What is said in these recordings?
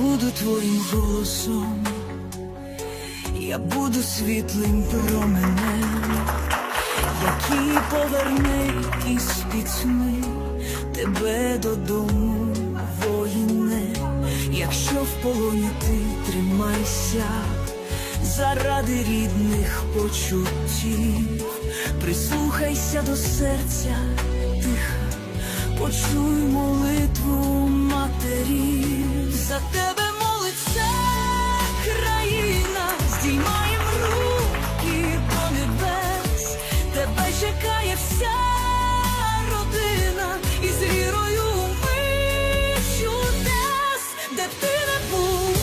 буду твоїм голосом, я буду світлим променем, який поверне із пітьми тебе додому, воїне, якщо в полоні ти тримайся. Заради рідних почуттів, прислухайся до серця тиха, почуй молитву матерів, за тебе молиться країна, здіймаєм руки до небес, тебе чекає вся родина. Із вірою ми чудес, де б ти не був,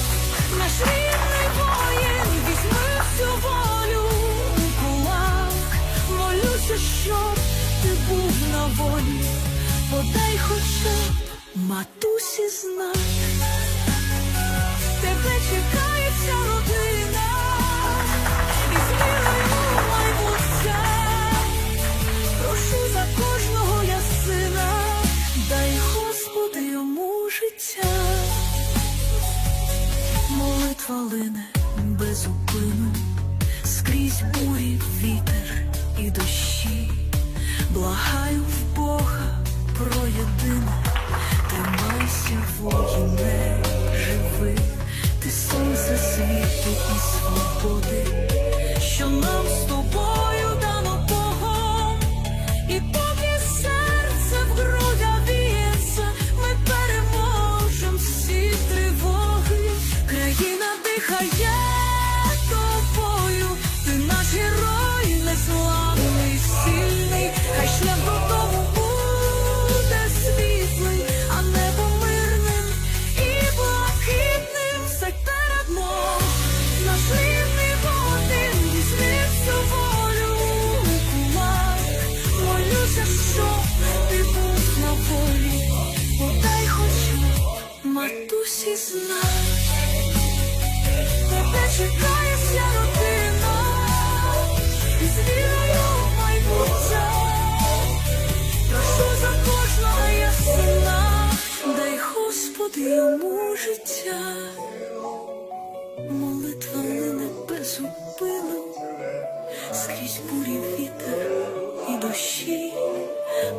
наш рідний воїн, візьми всю волю у кулак, молюся, щоб ти був на волі, подай хоча матусі знак. Лине без упину, скрізь бурі, вітер і дощі. Благаю в Бога про єдине, тримайся, воїне, живи, ти сонце світу і свободи, що нам з тобою дано Богом, і поки серце в грудях б'ється, ми переможем всі тривоги, країна дихає матусі знак. Тебе чекає вся родина, і з вірою кожного я сина, дай Господи йому життя. Молитва лине без упину, скрізь бурі вітер і дощі.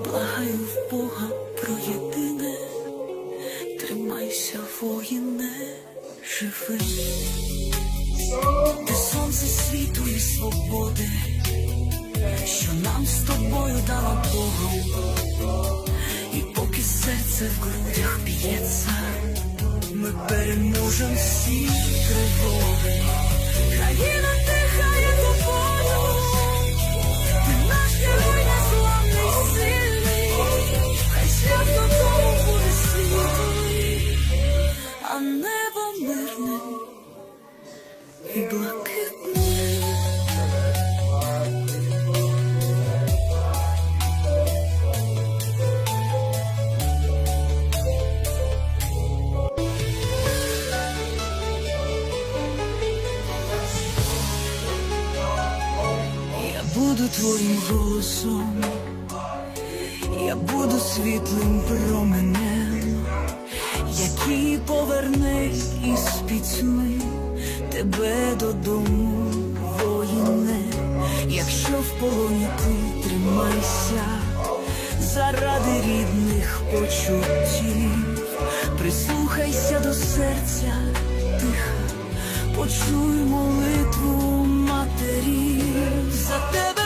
Благаю в Бога про єдине, тримайся, воїне, де сонце світу і свободи, що нам з тобою дало Богом. І поки серце в грудях б'ється, ми переможем всі тривоги. Країна буду світлим променем, який поверне із пітьми тебе додому, воїне, якщо в полоні ти тримайся, заради рідних почуттів, прислухайся до серця тиха, почуй молитву матерів, за тебе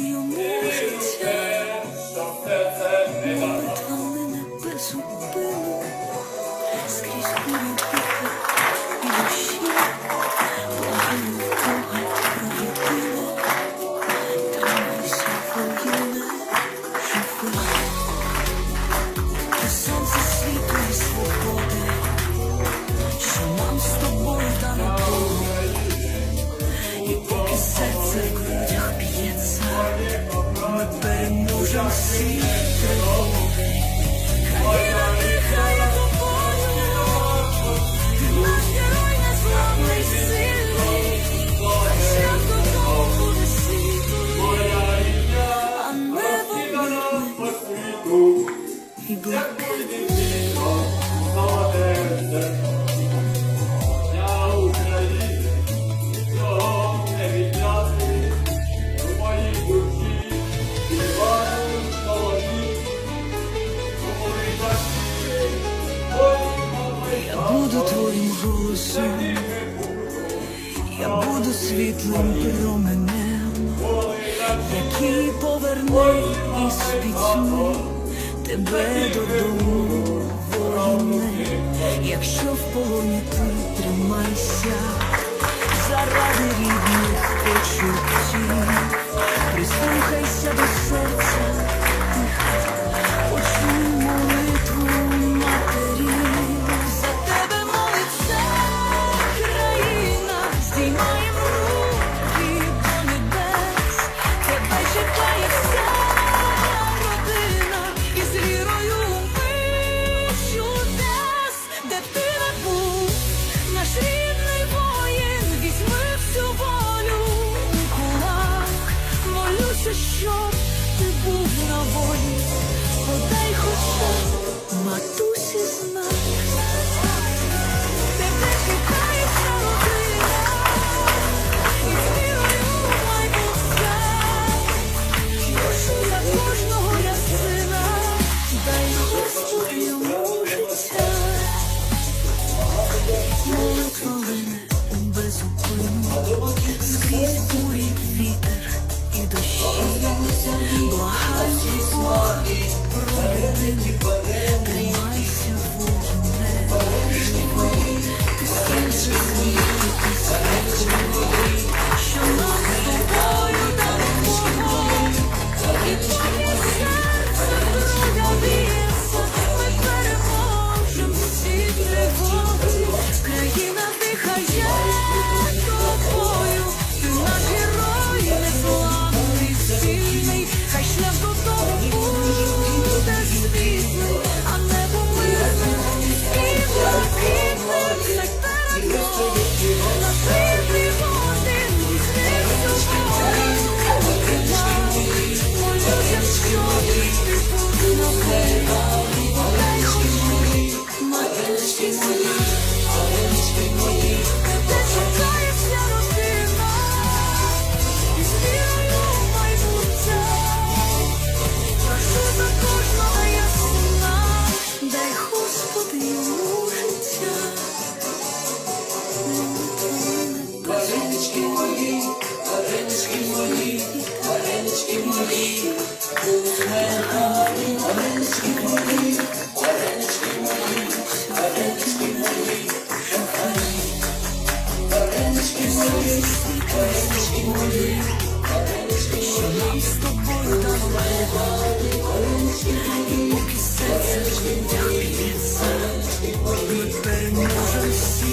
you mean? see. тебе додому, ворони, якщо в полоні ти тримайся, заради рідних почуттів, прислухайся до себе. anjos se.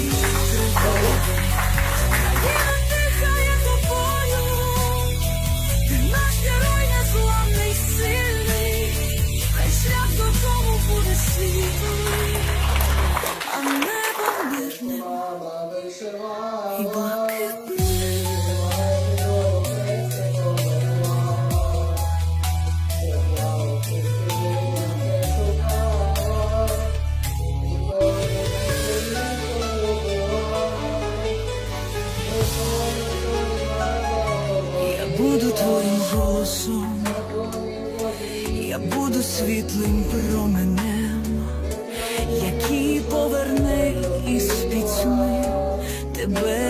голосом, я буду світлим променем, який поверне із пітьми тебе.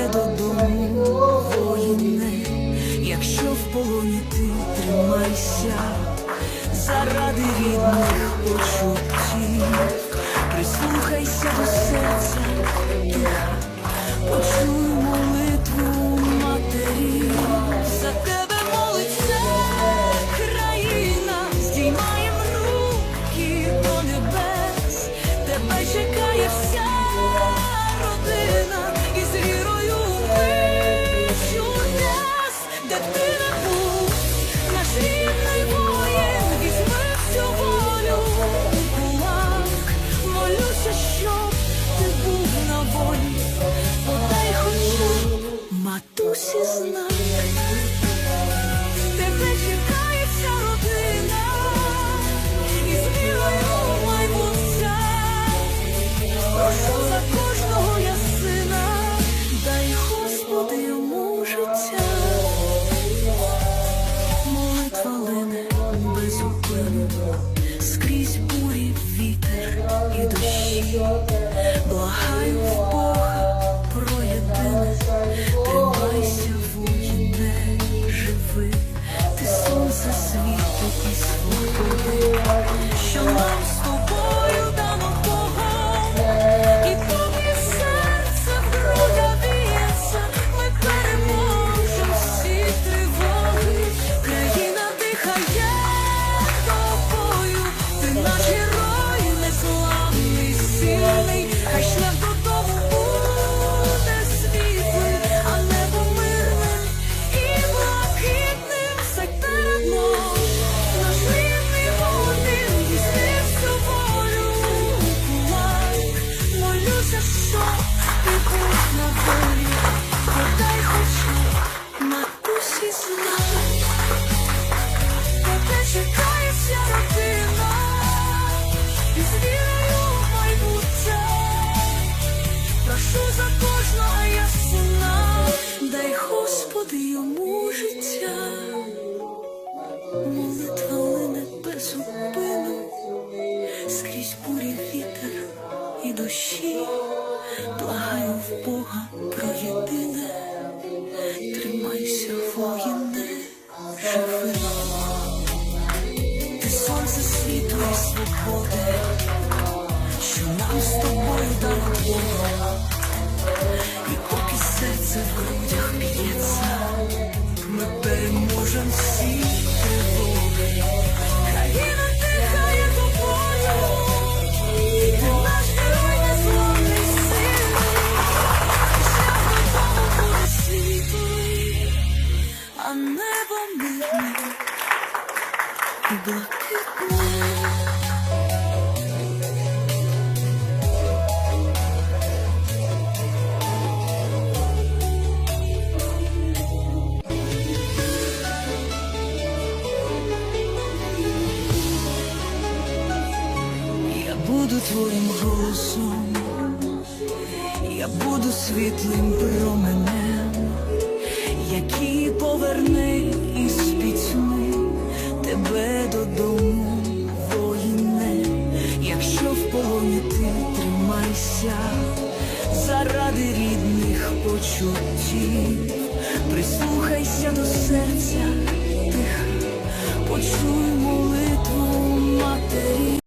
скрізь бурі вітер і дощі, благаю. світу світлим променем, який поверне із пітьми тебе додому, воїне, якщо в полоні ти тримайся, заради рідних почуттів, прислухайся до серця тих, почуй молитву